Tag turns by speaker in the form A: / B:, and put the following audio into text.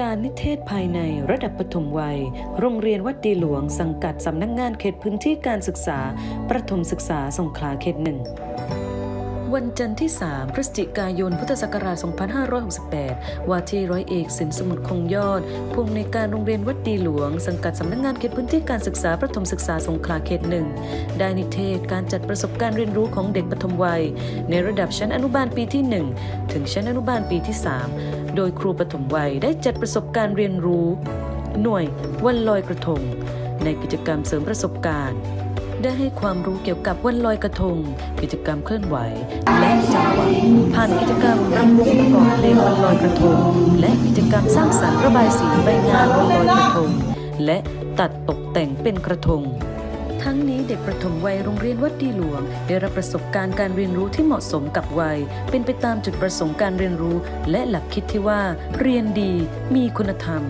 A: การนิเทศภายในระดับปฐมวัย โรงเรียนวัดดีหลวงสังกัดสำนักงงานเขตพื้นที่การศึกษา ประถมศึกษาสงขลาเขตหนึ่ง วันจันทร์ที่ 3 พฤศจิกายน พุทธศักราช 2568 ว่าที่ร้อยเอกสินสมุทรคงยอดผู้อำนวยการโรงเรียนวัดดีหลวง สังกัดสำนักงานเขตพื้นที่การศึกษาประถมศึกษาสงขลาเขตหนึ่งได้นิเทศการจัดประสบการณ์เรียนรู้ของเด็กปฐมวัย ในระดับชั้นอนุบาลปีที่ 1 ถึงชั้นอนุบาลปีที่ 3 โดยครูปฐมวัยได้จัดประสบการณ์เรียนรู้ หน่วยวันลอยกระทง ในกิจกรรมเสริมประสบการณ์ ได้ให้ความรู้เกี่ยวกับวันลอยกระทง กิจกรรมเคลื่อนไหว และจังหวะผ่านกิจกรรมรำวงประกอบเพลงวันลอยกระทง และกิจกรรมสร้างสรรค์ระบายสีใบงานวันลอยกระทง และตัดตกแต่งเป็นกระทงทั้งนี้เด็กประถมวัยโรงเรียนวัดดีหลวง ได้รับประสบการณ์การเรียนรู้ที่เหมาะสมกับวัย เป็นไปตามจุดประสงค์การเรียนรู้ และหลักคิดที่ว่า เรียนดีมีคุณธรรม